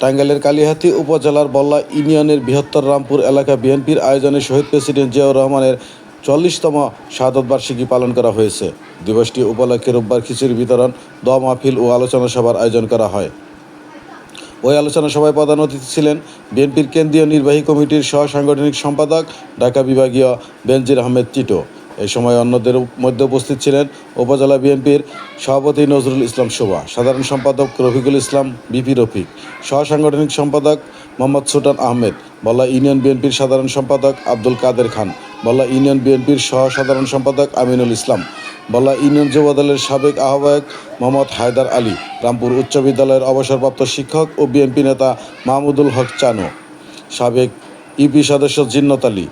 টাঙ্গাইলের কালিহাতী উপজেলার বল্লা ইউনিয়নের বৃহত্তর রামপুর এলাকা বিএনপির আয়োজনে শহীদ প্রেসিডেন্ট জিয়াউর রহমানের চল্লিশতম শাহাদত বার্ষিকী পালন করা হয়েছে। দিবসটি উপলক্ষে রোববার খিচুড়ি বিতরণ, দোয়া মাহফিল ও আলোচনা সভার আয়োজন করা হয়। ওই আলোচনা সভায় প্রধান অতিথি ছিলেন বিএনপির কেন্দ্রীয় নির্বাহী কমিটির সহ সাংগঠনিক সম্পাদক ঢাকা বিভাগীয় বেনজির আহমেদ টিটো। এই সময় অন্যদের মধ্যে উপস্থিত ছিলেন উপজেলা বিএনপির সভাপতি নজরুল ইসলাম শোভা সাধারণ সম্পাদক রফিকুল ইসলাম, বিপি রফিক সহ সাংগঠনিক সম্পাদক মোহাম্মদ সুলতান আহমেদ বল্লা ইউনিয়ন বিএনপির সাধারণ সম্পাদক আব্দুল কাদের খান বল্লা ইউনিয়ন বিএনপির সহ সাধারণ সম্পাদক আমিনুল ইসলাম বল্লা ইউনিয়ন যুব দলের সাবেক আহ্বায়ক মোহাম্মদ হায়দার আলী, রামপুর উচ্চ বিদ্যালয়ের অবসরপ্রাপ্ত শিক্ষক ও বিএনপি নেতা মাহমুদুল হক চানু, সাবেক ইপি সদস্য জিন্নত আলী,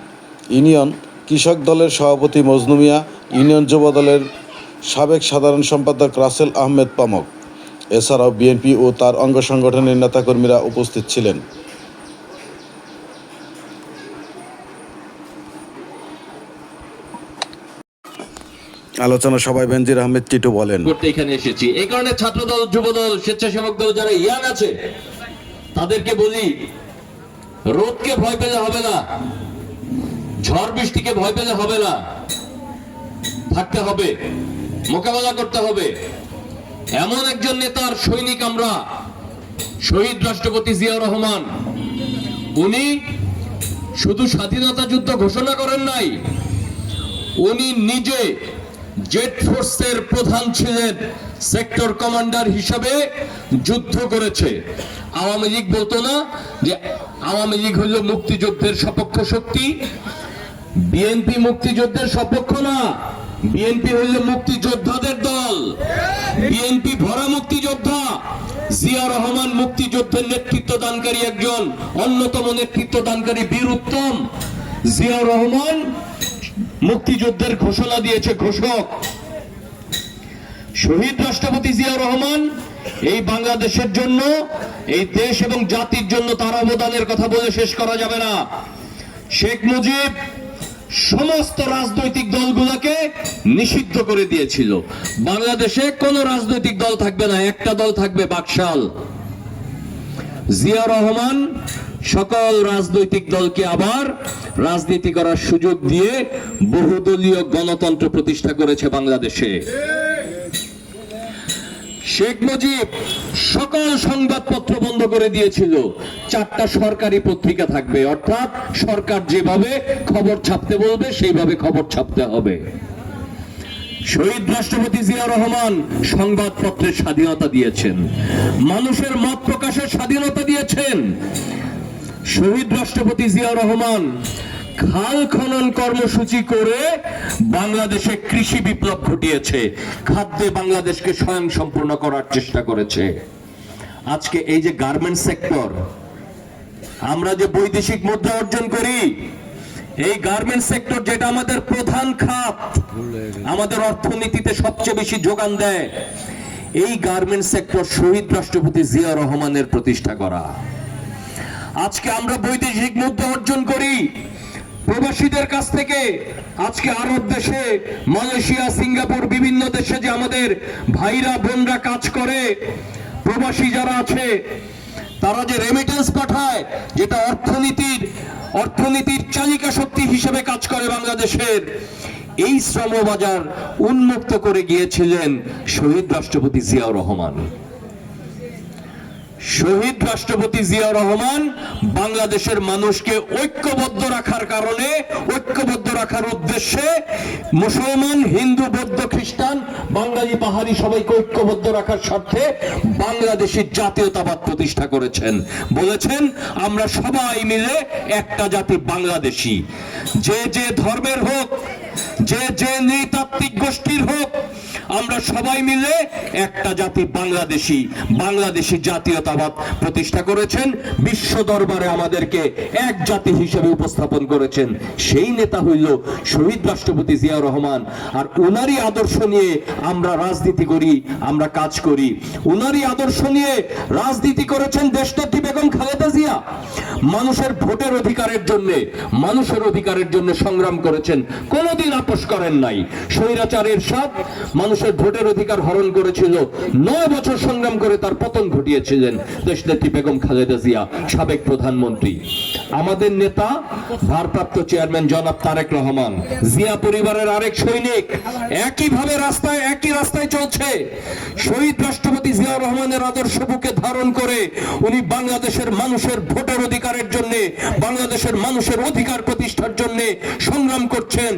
ইউনিয়ন কৃষক দলের সভাপতি মজনু মিয়া, ইউনিয়ন যুব দলের সাবেক সাধারণ সম্পাদক রাসেল আহমেদ পামক। এছাড়াও বিএনপি ও তার অঙ্গ সংগঠনের নেতাকর্মীরা উপস্থিত ছিলেন। আলোচনা সভায় বেনজির আহমেদ টিটু বলেন এখানে এসেছি। এই কারণে স্বেচ্ছাসেবক দল যারা ইয়ান আছে, তাদেরকে বলি, রোদকে ভয় পেলে হবে না। ঝড় বৃষ্টিকে ভয় পেলে হবে না। থাকতে হবে, মোকাবেলা করতে হবে। এমন একজন নেতার সৈনিক আমরা, শহীদ রাষ্ট্রপতি জিয়াউর রহমান। উনি শুধু স্বাধীনতা যুদ্ধ ঘোষণা করেন নাই, উনি নিজে জেট ফোর্সের প্রধান ছিলেন, সেক্টর কমান্ডার হিসাবে যুদ্ধ করেছে। আওয়ামী লীগ বলতো না যে, আওয়ামী লীগ হলো মুক্তিযুদ্ধের সপক্ষ শক্তি বিএনপি মুক্তিযুদ্ধের সপক্ষ না বিএনপি হইল মুক্তিযোদ্ধাদের দল। বিএনপি ভরা মুক্তিযোদ্ধা। জিয়া রহমান মুক্তিযুদ্ধের নেতৃত্ব দানকারী একজন, অন্যতম নেতৃত্ব দানকারী বীর উত্তম। জিয়া রহমান মুক্তিযুদ্ধের ঘোষণা দিয়েছে ঘোষক। শহীদ রাষ্ট্রপতি জিয়া রহমান এই বাংলাদেশের জন্য, এই দেশ এবং জাতির জন্য তার অবদানের কথা বলে শেষ করা যাবে না। শেখ মুজিব সমস্ত রাজনৈতিক দলগুলোকে নিষিদ্ধ করে দিয়েছিল। বাংলাদেশে কোন রাজনৈতিক দল থাকবে না, একটা দল থাকবে বাকশাল। জিয়া রহমান সকল রাজনৈতিক দলকে আবার রাজনীতি করার সুযোগ দিয়ে বহুদলীয় গণতন্ত্র প্রতিষ্ঠা করেছে বাংলাদেশে। শেখ মুজিব সকল সংবাদপত্র বন্ধ করে দিয়েছিল। চারটা সরকারি পত্রিকা থাকবে, অর্থাৎ সরকার যেভাবে খবর ছাপতে বলবে, সেইভাবে খবর ছাপতে হবে। শহীদ রাষ্ট্রপতি জিয়া রহমান সংবাদপত্রের স্বাধীনতা দিয়েছেন। মানুষের মত প্রকাশের স্বাধীনতা দিয়েছেন। শহীদ রাষ্ট্রপতি জিয়া রহমান খাল খনন কর্মসূচি করে বাংলাদেশে কৃষি বিপ্লব ঘটিয়েছে। খাদ্যে বাংলাদেশকে স্বয়ং সম্পূর্ণ করার চেষ্টা করেছে। আজকে এই যে গার্মেন্ট সেক্টর আমরা যে বৈদেশিক মুদ্রা অর্জন করি, এই গার্মেন্ট সেক্টর যেটা আমাদের প্রধান খাত, আমাদের অর্থনীতিতে সবচেয়ে বেশি যোগান দেয়, এই গার্মেন্ট সেক্টর শহীদ রাষ্ট্রপতি জিয়া রহমানের প্রতিষ্ঠা করা। আজকে আমরা বৈদেশিক মুদ্রা অর্জন করি প্রবাসীদের কাছ থেকে আজকে আরব দেশে, মালয়েশিয়া, সিঙ্গাপুর, বিভিন্ন দেশে যে আমাদের ভাইরা, বোনরা কাজ করে, প্রবাসী যারা আছে, তারা যে রেমিটেন্স পাঠায়, যেটা অর্থনীতির অর্থনীতির চালিকা শক্তি হিসেবে কাজ করে বাংলাদেশের, এই শ্রমবাজার উন্মুক্ত করে গিয়েছিলেন শহীদ রাষ্ট্রপতি জিয়াউর রহমান। শহীদ রাষ্ট্রপতি জিয়া রহমান বাংলাদেশের মানুষকে ঐক্যবদ্ধ রাখার কারণে, ঐক্যবদ্ধ রাখার উদ্দেশ্যে মুসলমান, হিন্দু, বৌদ্ধ, খ্রিস্টান, বাঙালি, পাহাড়ি সবাইকে ঐক্যবদ্ধ রাখার স্বার্থে বাংলাদেশের জাতীয়তাবাদ প্রতিষ্ঠা করেছেন। বলেছেন, আমরা সবাই মিলে একটা জাতি বাংলাদেশি। যে যে ধর্মের হোক যে যে নৃতাত্ত্বিক গোষ্ঠীর হোক, আমরা সবাই মিলে একটা জাতি বাংলাদেশি বাংলাদেশি জাতীয়তাবাদ প্রতিষ্ঠা করেছেন। বিশ্ব দরবারে আমাদেরকে এক জাতি হিসেবে উপস্থাপন করেছেন। সেই নেতা হইল শহীদ রাষ্ট্রপতি জিয়া রহমান। আর উনারই আদর্শ নিয়ে আমরা রাজনীতি করি, আমরা কাজ করি। উনারই আদর্শ নিয়ে রাজনীতি করেছেন দেশনেত্রী বেগম খালেদা জিয়া। মানুষের ভোটের অধিকারের জন্য, মানুষের অধিকারের জন্য সংগ্রাম করেছেন। কোনোদিন আপোষ করেন নাই। স্বৈরাচারের সাথ মানুষের ভোটের অধিকার হরণ করেছিল। নয় বছর সংগ্রাম করে তার পতন ঘটিয়েছিলেন দেশনেত্রী বেগম খালেদা জিয়া, সাবেক প্রধানমন্ত্রী। আমাদের নেতা, ভারপ্রাপ্ত চেয়ারম্যান জনাব তারেক রহমান, জিয়া পরিবারের আরেক সৈনিক, একইভাবে রাস্তায় একই রাস্তায় চলছে। শহীদ রাষ্ট্রপতি জিয়া রহমানের আদর্শ বুকে ধারণ করে উনি বাংলাদেশের মানুষের ভোটের অধিকারের জন্য, বাংলাদেশের মানুষের অধিকার প্রতিষ্ঠার জন্য সংগ্রাম করছেন।